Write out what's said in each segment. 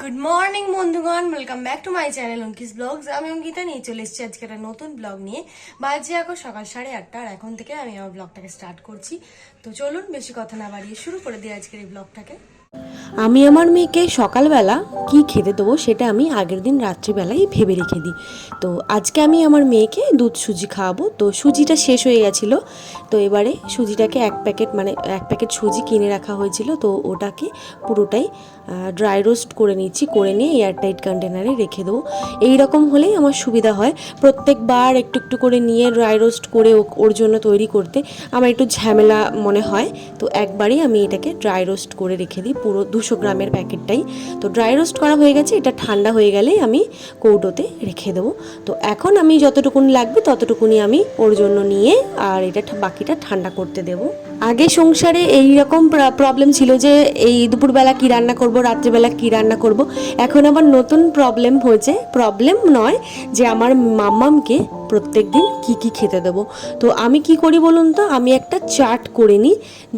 Good morning বন্ধুগণ। Welcome back to my channel Ankis vlogs আমি অঙ্কিতা নিয়ে চলে এসেছি আজকে একটা নতুন ব্লগ নিয়ে। বাজে এখন সকাল সাড়ে আটটা, আর এখন থেকে আমি আমার ব্লগটাকে স্টার্ট করছি। তো চলুন, বেশি কথা না বাড়িয়ে শুরু করে দিই আজকের এই ব্লগটাকে আমি আমার মেয়েকে সকালবেলা কি খেতে দেবো সেটা আমি আগের দিন রাত্রিবেলায় ভেবে রেখে দিই। তো আজকে আমি আমার মেয়েকে দুধ সুজি খাওয়াবো। তো সুজিটা শেষ হয়ে গেছিল। তো এবারে সুজিটাকে এক প্যাকেট মানে এক প্যাকেট সুজি কিনে রাখা হয়েছিল। তো ওটাকে পুরোটাই ড্রাই রোস্ট করে নিচ্ছি। করে নিয়ে এয়ারটাইট কন্টেনারে রেখে দেবো। এই রকম হলেই আমার সুবিধা হয়। প্রত্যেকবার একটু একটু করে নিয়ে ড্রাই রোস্ট করে ওর জন্য তৈরি করতে। আমার একটু ঝামেলা মনে হয়। তো একবারই আমি এটাকে ড্রাই রোস্ট করে রেখে দিই। পুরো দুশো গ্রামের প্যাকেটটাই। তো ড্রাই রোস্ট করা হয়ে গেছে, এটা ঠান্ডা হয়ে গেলেই আমি কৌটোতে রেখে দেবো। তো এখন আমি যতটুকুন লাগবে ততটুকুনি আমি ওর জন্য নিয়ে আর এটা বাকিটা ঠান্ডা করতে দেবো। আগে সংসারে এই রকম প্রবলেম ছিল যে এই দুপুরবেলা কি রান্না করব, রাত্রিবেলা কি রান্না করব। এখন আবার নতুন প্রবলেম হয়েছে। প্রবলেম নয় যে আমার মাম্মামকে প্রত্যেক দিন কী কী খেতে দেবো। তো আমি কি করি বলুন তো? আমি একটা চার্ট করে নিই,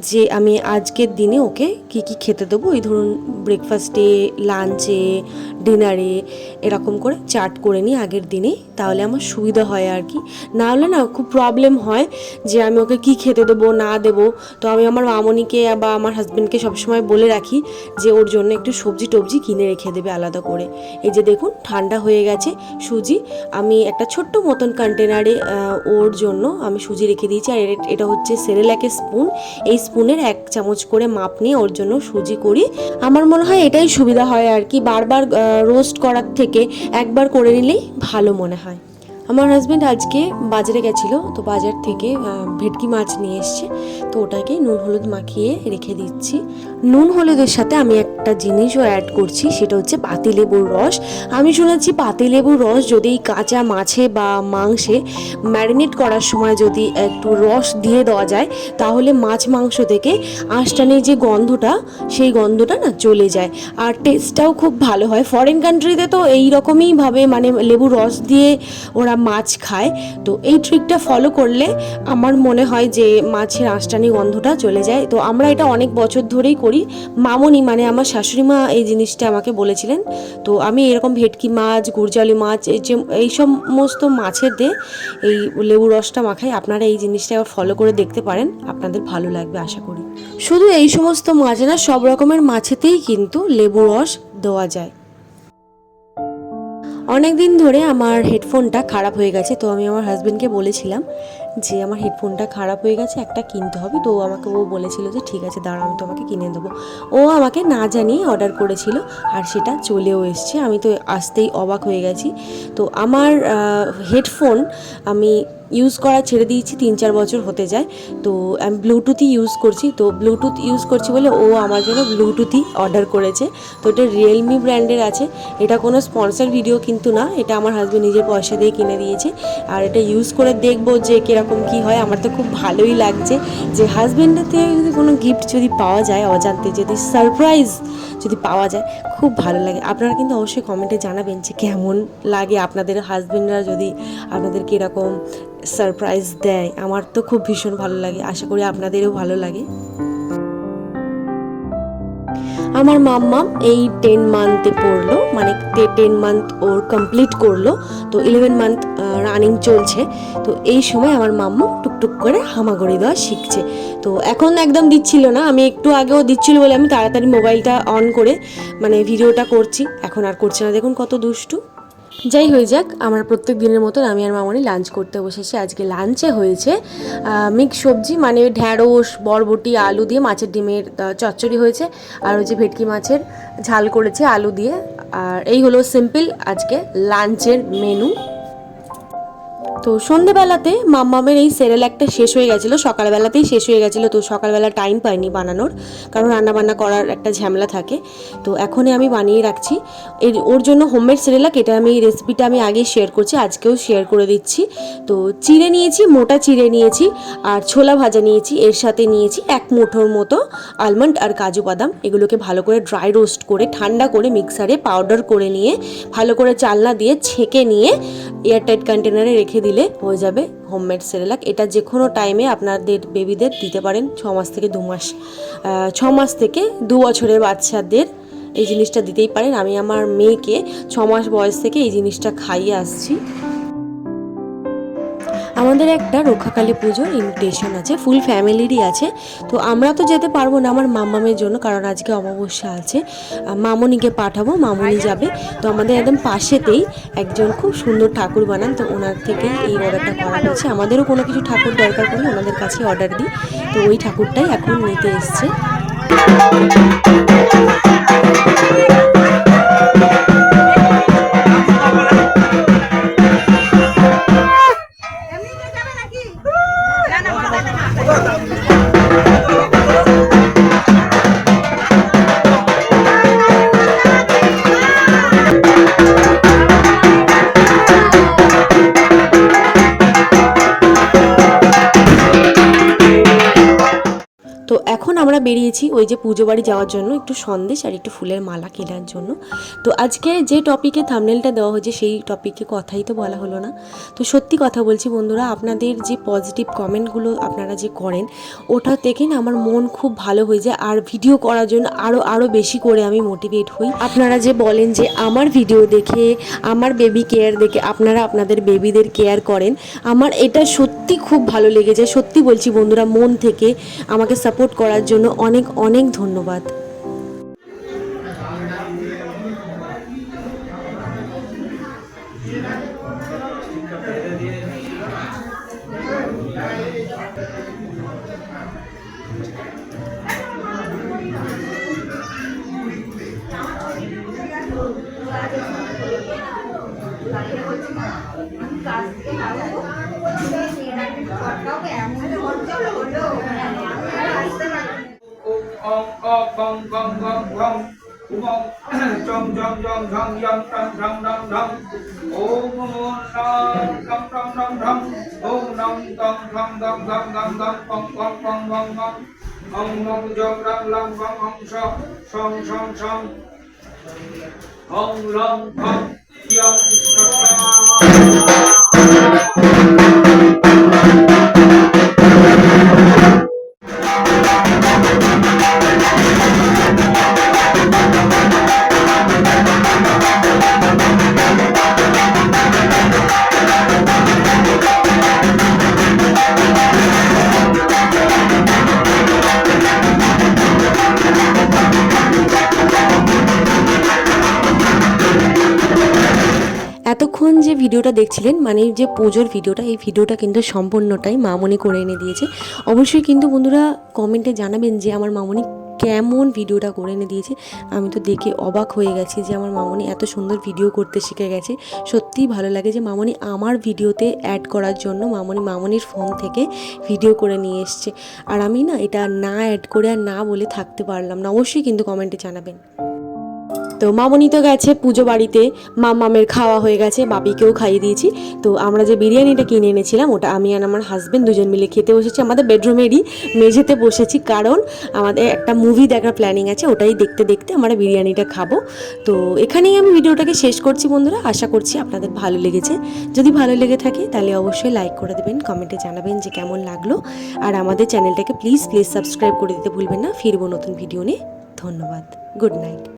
যে আমি আজকের দিনে ওকে কি কি খেতে দেবো। এই ধরুন ব্রেকফাস্টে লাঞ্চে ডিনারে এরকম করে চাট করে নিই আগের দিনে তাহলে আমার সুবিধা হয় আর কি। না হলে না খুব প্রবলেম হয় যে আমি ওকে কি খেতে দেবো, না দেবো। তো আমি আমার মামনিকে বা আমার হাজব্যান্ডকে সবসময় বলে রাখি যে ওর জন্য একটু সবজি টবজি কিনে রেখে দেবে আলাদা করে। এই যে দেখুন, ঠান্ডা হয়ে গেছে সুজি। আমি একটা ছোট্ট মতন কন্টেনারে ওর জন্য আমি সুজি রেখে দিয়েছি। আর এটা হচ্ছে সেরেলাকের স্পুন এই স্পুনের এক চামচ করে মাপ নিয়ে ওর জন্য সুজি করি। আমার মনে হয় এটাই সুবিধা হয় আর কি। বারবার রোস্ট করার থেকে একবার করে নিলেই ভালো মনে হয়। আমার হাজব্যান্ড আজকে বাজারে গেছিল, তো বাজার থেকে ভেটকি মাছ নিয়ে এসছে, তো ওটাকে নুন হলুদ মাখিয়ে রেখে দিচ্ছি। নুন হলুদের সাথে আমি একটা জিনিসও অ্যাড করছি, সেটা হচ্ছে পাতিলেবুর রস। আমি শুনেছি পাতিলেবুর রস যদি কাঁচা মাছে বা মাংসে ম্যারিনেট করার সময় যদি একটু রস দিয়ে দেওয়া যায়, তাহলে মাছ মাংস থেকে আঁশটানের যে গন্ধটা, সেই গন্ধটা না চলে যায়। আর টেস্টটাও খুব ভালো হয়। ফরেন কান্ট্রিতে তো এই রকমই ভাবে মানে লেবুর রস দিয়ে ওরা মাছ খায়। তো এই ট্রিকটা ফলো করলে আমার মনে হয় যে মাছের আঁশটানি গন্ধটা চলে যায়। তো আমরা এটা অনেক বছর ধরেই করি। মামনি মানে আমার শাশুড়ি মা এই জিনিসটা আমাকে বলেছিলেন। তো আমি এরকম ভেটকি মাছ গুরজালি মাছ, এই যে এই সমস্ত মাছের দিয়ে এই লেবু রসটা মাখাই। আপনারা এই জিনিসটা আবার ফলো করে দেখতে পারেন। আপনাদের ভালো লাগবে আশা করি। শুধু এই সমস্ত মাছ না, সব রকমের মাছেতেই কিন্তু লেবু রস দেওয়া যায়। অনেক দিন ধরে আমার হেডফোনটা খারাপ হয়ে গেছে, তো আমি আমার হাজব্যান্ডকে বলেছিলাম যে আমার হেডফোনটা খারাপ হয়ে গেছে, একটা কিনতে হবে। তো আমাকে ও বলেছিল যে, ঠিক আছে দাঁড়া আমি তোমাকে কিনে দেবো। ও আমাকে না জানিয়ে অর্ডার করেছিল আর সেটা চলেও এসছে। আমি তো আসতেই অবাক হয়ে গেছি। তো আমার হেডফোন আমি ইউজ করা ছেড়ে দিয়েছি, তিন চার বছর হতে যায়। তো, আমি ব্লুটুথই ইউজ করছি। তো ব্লুটুথ ইউজ করছি বলে ও আমার জন্য ব্লুটুথই অর্ডার করেছে। তো, এটা রিয়েলমি ব্র্যান্ডের আছে। এটা কোনো স্পন্সর ভিডিও কিন্তু না। এটা আমার হাজব্যান্ড নিজের পয়সা দিয়ে কিনে দিয়েছে। আর এটা ইউজ করে দেখব যে কীরকম কী হয়। আমার তো খুব ভালোই লাগছে যে হাজব্যান্ডের থেকে যদি কোনো গিফট যদি পাওয়া যায়, অজান্তে যদি সারপ্রাইজ যদি পাওয়া যায়, খুব ভালো লাগে। আপনারা কিন্তু অবশ্যই কমেন্টে জানাবেন যে কেমন লাগে আপনাদের হাজব্যান্ডরা যদি আপনাদেরকে এরকম সারপ্রাইজ দেয়। আমার তো খুব ভীষণ ভালো লাগে। আশা করি আপনাদেরও ভালো লাগে। আমার মাম্মা এই টেন মান্থে পড়ল মানে টেন মান্থ ওর কমপ্লিট করল। তো ইলেভেন মান্থ রানিং চলছে। তো এই সময় আমার মাম্মা টুকটুক করে হামাগুড়ি দেওয়া শিখছে। তো এখন একদম দিচ্ছিল না। আমি একটু আগেও দিচ্ছিল বলে আমি তাড়াতাড়ি মোবাইলটা অন করে মানে ভিডিওটা করছি। এখন আর করছে না। দেখুন কত দুষ্টু। যাই হয়ে যাক, আমার প্রত্যেক দিনের মতন আমি আর মামনি লাঞ্চ করতে বসেছি। আজকে লাঞ্চে হয়েছে মিক্স সবজি মানে ঢ্যাঁড়স, বরবটি, আলু দিয়ে মাছের ডিমের চচ্চড়ি হয়েছে। আর ওই যে ভেটকি মাছের ঝাল করেছে আলু দিয়ে। আর এই হলো সিম্পল আজকে লাঞ্চের মেনু তো সন্ধেবেলাতে মাম্মামের এই সেরেলাকটা শেষ হয়ে গেছিল, সকালবেলাতেই শেষ হয়ে গেছিল, তো সকালবেলা টাইম পাইনি বানানোর, কারণ রান্নাবান্না করার একটা ঝামেলা থাকে। তো এখনই আমি বানিয়ে রাখছি। এর, ওর জন্য হোমমেড সেরেলাক এটা আমি রেসিপিটা আমি আগেই শেয়ার করছি, আজকেও শেয়ার করে দিচ্ছি। তো চিড়ে নিয়েছি, মোটা চিড়ে নিয়েছি, আর ছোলা ভাজা নিয়েছি, এর সাথে নিয়েছি এক মুঠোর মতো আলমন্ড আর কাজু বাদাম। এগুলোকে ভালো করে ড্রাই রোস্ট করে, ঠান্ডা করে মিক্সারে পাউডার করে নিয়ে, ভালো করে চালনা দিয়ে ছেঁকে নিয়ে এয়ারটাইট কন্টেনারে রেখে দিলে হয়ে যাবে হোমমেড সেরেলাক এটা যে কোনো টাইমে আপনাদের বেবিদের দিতে পারেন, ছ মাস থেকে দু মাস। ছ মাস থেকে দু বছরের বাচ্চাদের এই জিনিসটা দিতেই পারেন। আমি আমার মেয়েকে ছ মাস বয়স থেকে এই জিনিসটা খাইয়ে আসছি। আমাদের একটা রক্ষাকালী পুজোর ইনভিটেশন আছে ফুল ফ্যামিলিরই আছে। তো আমরা তো যেতে পারব না আমার মামামের জন্য, কারণ আজকে অমাবস্যা আছে। মামনিকে পাঠাবো, মামনি যাবে। তো আমাদের একদম পাশেতেই একজন খুব সুন্দর ঠাকুর বানান, তো ওনার থেকেই এই অর্ডারটা করা হয়েছে। আমাদেরও কোনো কিছু ঠাকুর দরকার পড়লে ওনাদের কাছে অর্ডার দিই। তো ওই ঠাকুরটাই এখন নিতে এসছে। বেরিয়েছি, ওই যে পুজো বাড়ি যাওয়ার জন্য, একটু সন্দেশ আর একটু ফুলের মালা কেনার জন্য। তো আজকে যে টপিকে থামনেলটা দেওয়া হয়েছে, সেই টপিকে কথাই তো বলা হলো না। তো সত্যি কথা বলছি বন্ধুরা, আপনাদের যে পজিটিভ কমেন্টগুলো আপনারা যে করেন, ওটা থেকে না আমার মন খুব ভালো হয়ে যায়। আর ভিডিও করার জন্য আরও আরও বেশি করে আমি মোটিভেট হই। আপনারা যে বলেন যে আমার ভিডিও দেখে, আমার বেবি কেয়ার দেখে, আপনারা আপনাদের বেবিদের কেয়ার করেন, আমার এটা সত্যি খুব ভালো লেগে যায় সত্যি বলছি বন্ধুরা, মন থেকে আমাকে সাপোর্ট করার জন্য অনেক অনেক ধন্যবাদ। অং অং গং গং গং গং, উমং জং জং জং, ঝং ইয়ং টং ঢং ঢং ঢং ওম নমো টং টং টং ঢং ওম, নম টং ঢং ঢং ঢং ঢং ঢং পং পং পং পং পং অং, মং, জং, রং, লং, গং, অং, সং সং সং সং, অং, লং, ভং, ইয়ং সং ভিডিওটা দেখছিলেন মানে যে পুজোর ভিডিওটা, এই ভিডিওটা কিন্তু সম্পূর্ণটাই মামনি করে এনে দিয়েছে। অবশ্যই কিন্তু বন্ধুরা কমেন্টে জানাবেন যে আমার মামনি কেমন ভিডিওটা করে এনে দিয়েছে। আমি তো দেখে অবাক হয়ে গেছি যে আমার মামনি এত সুন্দর ভিডিও করতে শিখে গেছে। সত্যিই ভালো লাগে যে মামনি আমার ভিডিওতে অ্যাড করার জন্য মামনি মামনির ফোন থেকে ভিডিও করে নিয়ে এসছে। আর আমি না এটা না অ্যাড করে আর না বলে থাকতে পারলাম না। অবশ্যই কিন্তু কমেন্টে জানাবেন। তো মামনি তো গেছে পুজো বাড়িতে মামামের খাওয়া হয়ে গেছে, বাপিকেও খাইয়ে দিয়েছি। তো আমরা যে বিরিয়ানিটা কিনে এনেছিলাম, ওটা আমি আর আমার হাজব্যান্ড দুজন মিলে খেতে বসেছি, আমাদের বেডরুমেরই মেঝেতে বসেছি। কারণ আমাদের একটা মুভি দেখার প্ল্যানিং আছে, ওটাই দেখতে দেখতে আমরা বিরিয়ানিটা খাব। তো এখানেই আমি ভিডিওটাকে শেষ করছি বন্ধুরা, আশা করছি আপনাদের ভালো লেগেছে। যদি ভালো লেগে থাকে, তাহলে অবশ্যই লাইক করে দেবেন কমেন্টে জানাবেন যে কেমন লাগল। আর আমাদের চ্যানেলটাকে প্লিজ প্লিজ সাবস্ক্রাইব করে দিতে ভুলবেন না। ফিরবো নতুন ভিডিও নিয়ে। ধন্যবাদ। Good night